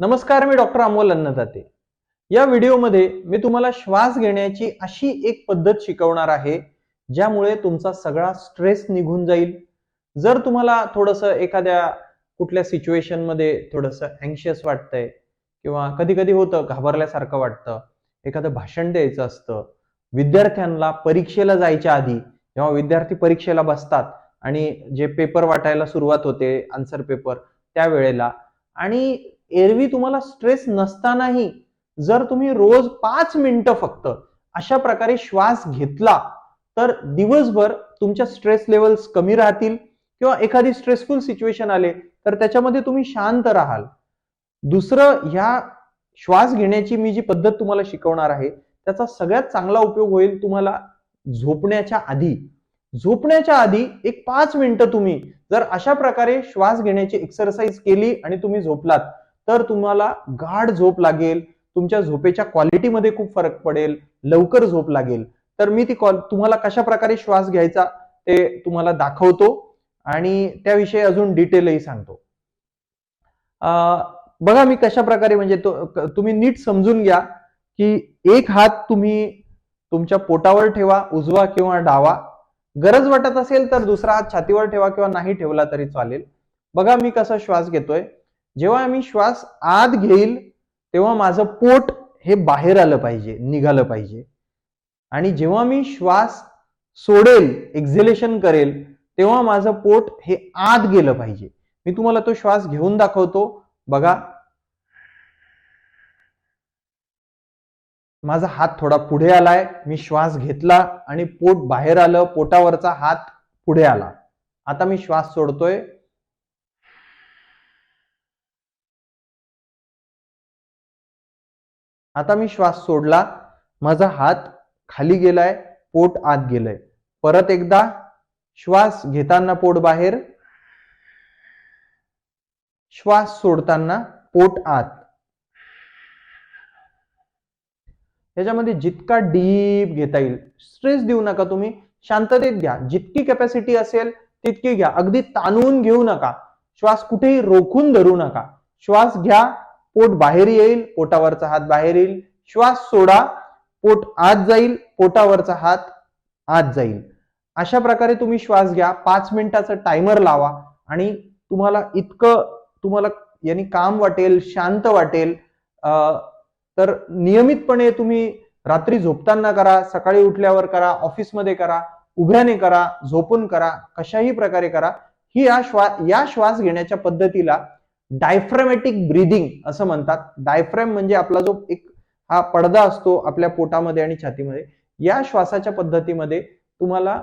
नमस्कार मी डॉक्टर अमोल अन्नदाते. या व्हिडिओमध्ये मी तुम्हाला श्वास घेण्याची अशी एक पद्धत शिकवणार आहे ज्यामुळे तुमचा सगळा स्ट्रेस निघून जाईल. जर तुम्हाला थोडंसं एखाद्या कुठल्या सिच्युएशनमध्ये थोडंसं अँशियस वाटतंय किंवा कधी कधी होतं घाबरल्यासारखं वाटतं एखादं भाषण द्यायचं असतं विद्यार्थ्यांना परीक्षेला जायच्या आधी जेव्हा विद्यार्थी परीक्षेला बसतात आणि जे पेपर वाटायला सुरुवात होते आन्सर पेपर त्यावेळेला आणि एरवी तुम्हाला स्ट्रेस नसतानाही जर तुम्ही रोज पाच मिनिटं फक्त अशा प्रकारे श्वास घेतला तर दिवसभर तुमच्या स्ट्रेस लेवल्स कमी राहतील किंवा एखादी स्ट्रेसफुल सिच्युएशन आले तर त्याच्यामध्ये तुम्ही शांत राहाल. दुसरं ह्या श्वास घेण्याची मी जी पद्धत तुम्हाला शिकवणार आहे त्याचा सगळ्यात चांगला उपयोग होईल तुम्हाला झोपण्याच्या आधी. झोपण्याच्या आधी एक पाच मिनिटं तुम्ही जर अशा प्रकारे श्वास घेण्याची एक्सरसाइज केली आणि तुम्ही झोपलात तर तुम्हाला गाढ झोप लागेल तुमच्या झोपेच्या क्वालिटीमध्ये खूप फरक पडेल लवकर झोप लागेल. तर मी ती कॉल तुम्हाला कशा प्रकारे श्वास घ्यायचा ते तुम्हाला दाखवतो आणि त्याविषयी अजून डिटेलही सांगतो. बघा मी कशा प्रकारे म्हणजे तुम्ही नीट समजून घ्या की एक हात तुम्ही तुमच्या पोटावर ठेवा उजवा किंवा डावा. गरज वाटत असेल तर दुसरा हात छातीवर ठेवा किंवा नाही ठेवला तरी चालेल. बघा मी कसा श्वास घेतोय. जेव्हा मी श्वास आत घेईल तेव्हा माझं पोट हे बाहेर आलं पाहिजे निघालं पाहिजे. आणि जेव्हा मी श्वास सोडेल एक्झिलेशन करेल तेव्हा माझं पोट हे आत गेलं पाहिजे. मी तुम्हाला तो श्वास घेऊन दाखवतो. बघा. माझा हात थोडा पुढे आलाय. मी श्वास घेतला आणि पोट बाहेर आलं. पोटावरचा हात पुढे आला. आता मी श्वास सोडतोय. आता मी श्वास सोडला. माझा हात खाली गेलाय पोट आत गेलंय. परत एकदा श्वास घेताना पोट बाहेर श्वास सोडताना पोट आत. याच्यामध्ये जितका डीप घेता येईल स्ट्रेस देऊ नका तुम्ही शांततेत घ्या. जितकी कॅपॅसिटी असेल तितकी घ्या. अगदी ताणून घेऊ नका. श्वास कुठेही रोखून धरू नका. श्वास घ्या पोट बाहेर येईल पोटावरचा हात बाहेर येईल. श्वास सोडा पोट आत जाईल पोटावरचा हात आत जाईल. अशा प्रकारे तुम्ही श्वास घ्या. पाच मिनिटाचं टायमर लावा आणि तुम्हाला इतकं तुम्हाला यांनी काम वाटेल शांत वाटेल. तर नियमितपणे तुम्ही रात्री झोपताना करा सकाळी उठल्यावर करा ऑफिसमध्ये करा उभ्याने करा झोपून करा कशाही प्रकारे करा. ही या श्वास या श्वास घेण्याच्या पद्धतीला डायफ्रॅमॅटिक ब्रिदिंग असं म्हणतात. डायफ्रॅम म्हणजे आपला जो एक हा पडदा असतो आपल्या पोटामध्ये आणि छातीमध्ये या श्वासाच्या पद्धतीमध्ये तुम्हाला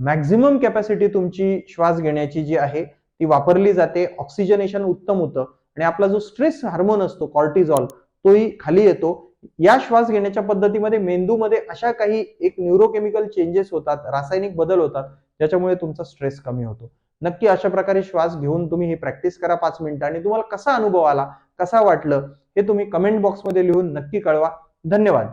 मॅक्झिमम कॅपॅसिटी तुमची श्वास घेण्याची जी आहे ती वापरली जाते. ऑक्सिजनेशन उत्तम होतं. आणि आपला जो स्ट्रेस हार्मोन असतो कॉर्टिझॉल तोही खाली येतो. या श्वास घेण्याच्या पद्धतीमध्ये मेंदूमध्ये अशा काही एक न्यूरोकेमिकल चेंजेस होतात रासायनिक बदल होतात ज्याच्यामुळे तुमचा स्ट्रेस कमी होतो. नक्की अशा प्रकारे श्वास घेऊन तुम्ही ही प्रॅक्टिस करा पाच मिनिटं आणि तुम्हाला कसा अनुभव आला कसा वाटलं हे तुम्ही कमेंट बॉक्समध्ये लिहून नक्की कळवा. धन्यवाद.